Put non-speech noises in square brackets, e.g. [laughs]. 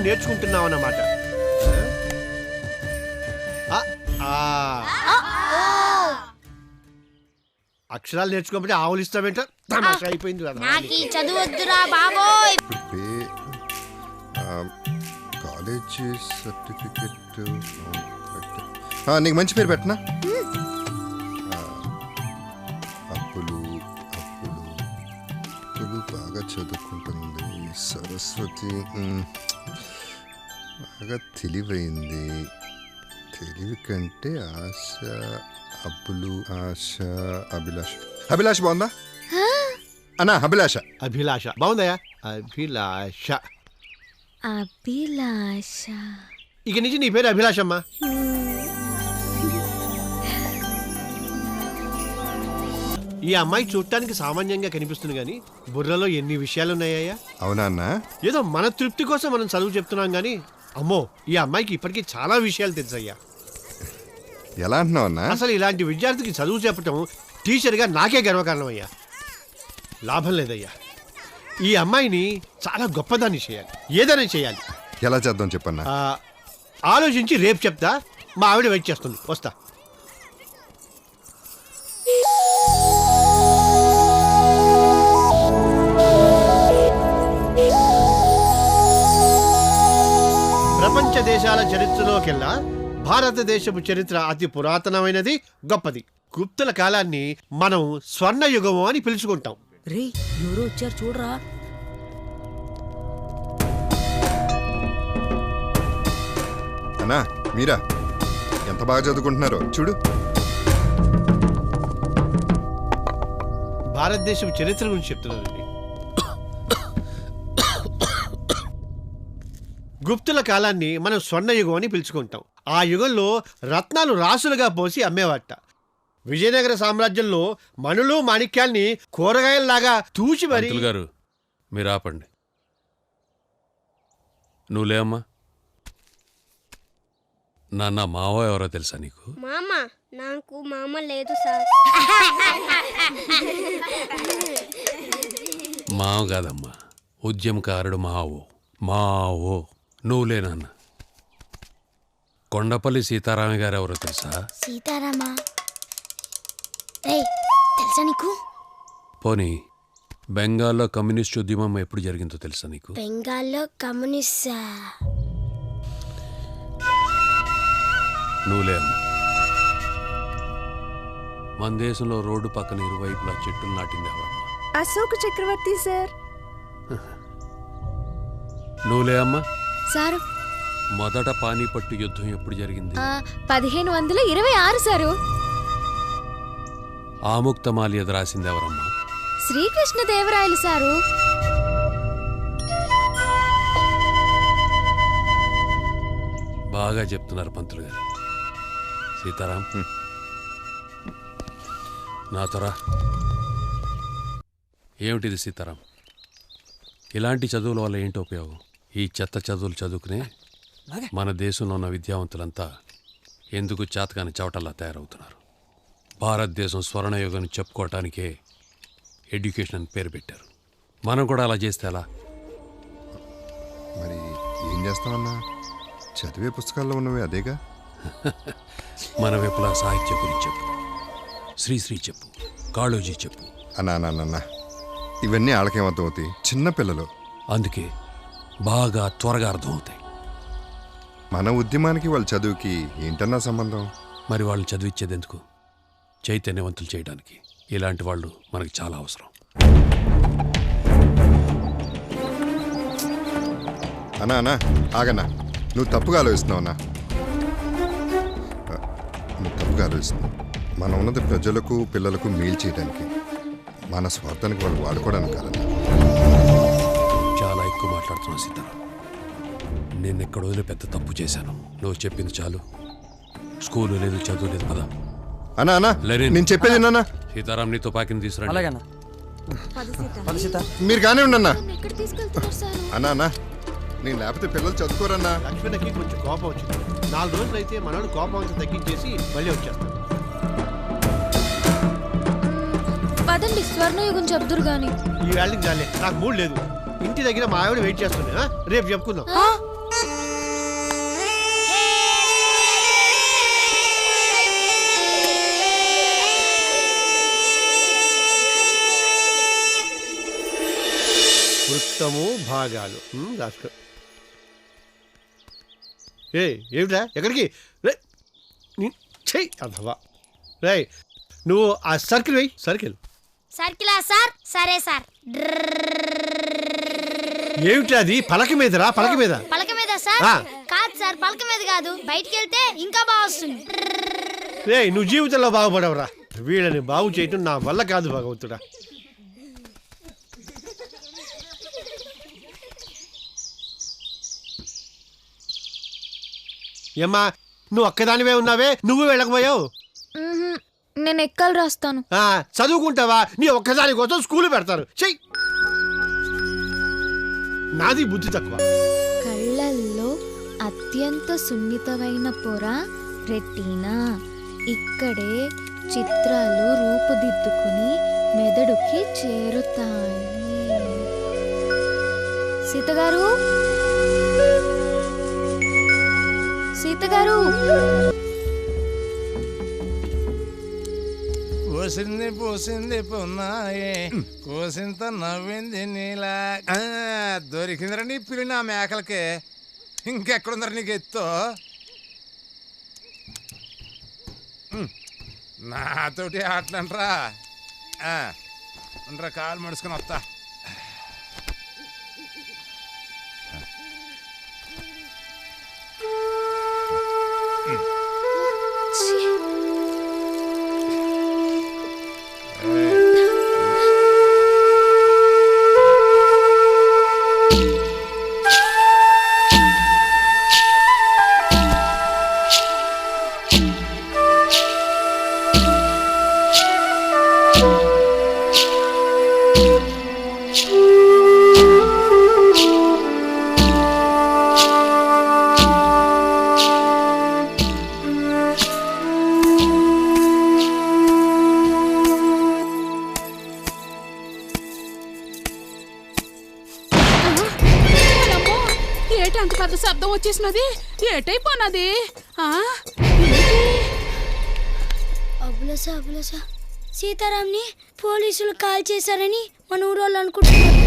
మనం ఇప్పుడు అక్షరాలు నేర్చుకుంటున్నాం అన్నమాట. అక్షరాలు నేర్చుకోకపోతే ఆవులు ఇస్తామేంట తమాషా అయిపోయింది కదా. నాకు ఈ చదువు వద్దురా బాబోయ్ పే కాలేజ్ సర్టిఫికెట్ నీకు మంచి పేరు పెట్టనా? అప్పులు అప్పులు. అప్పులు బాగా చదువుకుంటుంది. సరస్వతి బాగా తెలివైంది. తెలివి కంటే ఆశ అప్పులు ఆశ అభిలాష. అభిలాష బాగుందా? అన్నా అభిలాష. అభిలాష. బాగుందయ్యా? అభిలాష. అభిలాష. ఇక నుంచి నీ పేరు అభిలాషమ్మా. ఈ అమ్మాయి చూడటానికి సామాన్యంగా కనిపిస్తుంది కానీ బుర్రలో ఎన్ని విషయాలు ఉన్నాయ్యా అవునా అన్నా? ఏదో మన తృప్తి కోసం మనం చదువు చెప్తున్నాం కానీ అమ్మో ఈ అమ్మాయికి ఇప్పటికీ చాలా విషయాలు తెలుసయ్యా. ఎలా అంటున్నావు అన్నా? అసలు ఇలాంటి విద్యార్థికి చదువు చెప్పటం టీచర్గా నాకే గర్వకారణం అయ్యా లాభం లేదయ్యా. ఈ అమ్మాయిని చాలా గొప్పదాన్ని చేయాలి ఏదైనా చేయాలి. ఎలా చేద్దాం చెప్పన్నా? ఆలోచించి రేపు చెప్తా మా ఆవిడ వెయిట్ చేస్తుంది వస్తా. ప్రపంచ దేశాల చరిత్రలోకెల్లా భారతదేశపు చరిత్ర అతి పురాతనమైనది గొప్పది. గుప్తుల కాలాన్ని మనం స్వర్ణయుగము అని పిలుచుకుంటాం. రే ఎవరో వచ్చారు చూడరా. అన్నా మీరా? ఎంత బాగా చదువుకుంటున్నారో చూడు. భారతదేశపు చరిత్ర గురించి చెప్తున్నానండి. గుప్తుల కాలాన్ని మనం స్వర్ణయుగం అని పిలుచుకుంటాం. ఆ యుగంలో రత్నాలు రాసులుగా పోసి అమ్మేవాట. విజయనగర సామ్రాజ్యంలో మణులు మాణిక్యాల్ని కూరగాయల్లాగా తూచి మరి పంతులు గారు మీరు ఆపండి. నువ్వు లేమ్మా నాన్న మావ ఎవరో తెలుసా నీకు? మామ నాకు మామ లేదు సార్. మావ కాదమ్మా. ఉద్యమకారుడు మావో. మావో. నువ్వులే నాన్న. కొండపల్లి సీతారామ గారు ఎవరో తెలుసా? సీతారామా? తెలుసా నీకు? పోనీ బెంగాల్లో కమ్యూనిస్ట్ ఉద్యమం ఎప్పుడు జరిగిందో తెలుసా నీకు? బెంగాల్లో కమ్యూనిస్ట్? నువ్వులే అమ్మా. మన దేశంలో రోడ్డు పక్కన ఇరువైపులా చెట్టులు నాటింది ఎవరమ్మా? అశోక్ చక్రవర్తి సార్. [laughs] నువ్వులే అమ్మా. సారు? మొదట పానీపట్టు యుద్ధం ఎప్పుడు జరిగింది? పదిహేను వందల ఇరవై ఆరు సారు. ఆముక్తమాల్యద రాసింది ఎవరమ్మా? శ్రీకృష్ణ దేవరాయలు సారు. బాగా చెప్తున్నారు పంతులు గారు. సీతారాం. నాతోరా ఏమిటిది సీతారాం? ఇలాంటి చదువుల వల్ల ఏంటి ఉపయోగం? ఈ చెత్త చదువులు చదువుకునే మన దేశంలో ఉన్న విద్యావంతులంతా ఎందుకు చేతకాని చవటల్లా తయారవుతున్నారు? భారతదేశం స్వర్ణయుగం చెప్పుకోవటానికే ఎడ్యుకేషన్ అని పేరు పెట్టారు. మనం కూడా అలా చేస్తే ఎలా? మరి ఏం చేస్తామన్నా? చదివే పుస్తకాల్లో ఉన్నవి అదేగా? [laughs] మన విప్లవ సాహిత్య గురించి చెప్పు. శ్రీశ్రీ చెప్పు. కాళోజీ చెప్పు. అన్నా అన్నా ఇవన్నీ ఆళ్ళకేమర్థమవుతాయి చిన్న పిల్లలు. అందుకే బాగా త్వరగా అర్థమవుతాయి. మన ఉద్యమానికి వాళ్ళ చదువుకి ఏంటన్నా సంబంధం? మరి వాళ్ళని చదివించేది ఎందుకు చైతన్యవంతులు చేయడానికి ఇలాంటి వాళ్ళు మనకి చాలా అవసరం. అన్నా అన్నా ఆగన్నా. నువ్వు తప్పుగా ఆలోచిస్తున్నావు అన్నా. నువ్వు తప్పుగా ఆలోచిస్తున్నావు. మనం ఉన్నది ప్రజలకు పిల్లలకు మేలు చేయడానికి మన స్వార్థానికి వాళ్ళు వాడుకోవడానికి కాదన్నా. ఎక్కువ మాట్లాడుతున్నావు సీతారాం నేను ఎక్కడ వదిలే పెద్ద తప్పు చేశాను. నువ్వు చెప్పింది చాలు. స్కూలు లేదు చదువు లేదు పదా. అన్నా అన్నా. నేను చెప్పేది అన్నా. సీతారాం నీ తుపాకీని తీసుకురండి. అలాగన్నా పద సీత. మీరు కానీ ఉండన్నా అన్నా. అన్నా నేను లేకపోతే పిల్లలు చదువుకోరన్నా లక్ష్మణకి కొంచెం కోపం వచ్చింది. నాలుగు రోజులు అయితే మనోడు కోపం అంతా తగ్గించేసి మళ్ళీ వచ్చేస్తాడు. పదండి స్వర్ణయుగం చెప్దురు గాని. ఈ వేళకి జాలే నాకు మూడు లేదు. ఇంటి దగ్గర మా ఆవిడ వెయిట్ చేస్తుంది? రేపు చెప్పుకుందాం. వృత్తము భాగాలు. రాసుకో. ఏ ఏమిటా ఎక్కడికి? రే నీ- చెయ్ అధవా. రే నువ్వు ఆ సర్కిల్ వెయ్యి సర్కిల్. సర్కిలా సార్? సరే సార్. ఏమిటి అది? పలక మీదరా? పలక మీద? పలక మీద సార్? ఆ. కాదు సార్ పలక మీద కాదు. బయటికి వెళ్తే ఇంకా బాగా వస్తుంది. రే నువ్వు జీవితంలో బాగుపడవురా. వీళ్ళని బాగు చేయటం నా వల్ల కాదు భగవంతుడా. ఏమ్మా నువ్వు ఒక్కదానివే ఉన్నావే? నువ్వు వెళ్ళకపోయావు? మ్మ్హ్మ్. నేను ఎక్కలు రాస్తాను. ఆ, చదువుకుంటావా? నీ ఒక్కదాని కోసం స్కూల్ పెడతారు. చెయ్యి నాది బుద్ధి తక్కువ. కళ్ళల్లో అత్యంత సున్నితమైన పొర రెట్టినా ఇక్కడే చిత్రాలు రూపుదిద్దుకుని మెదడుకి చేరుతాయి. సీతగారు! సీతగారు! కోసింది పూసింది పొన్నాయే. కోసింత నవ్వింది నీలా. దొరికిందిరా నీ పిల్లి నా మేకలకి. ఇంకెక్కడుందరా నీకు ఎత్తో? నాతోటి ఆటలంట్రా ఉండరా కాలు మడుచుకొని వస్తా. శబ్దం వచ్చేసినది. ఏటైపోనది? ఆ? అబులసా అబులసా సీతారాంని పోలీసులు కాల్ చేశారని మన ఊరోళ్ళు అనుకుంటున్నారు.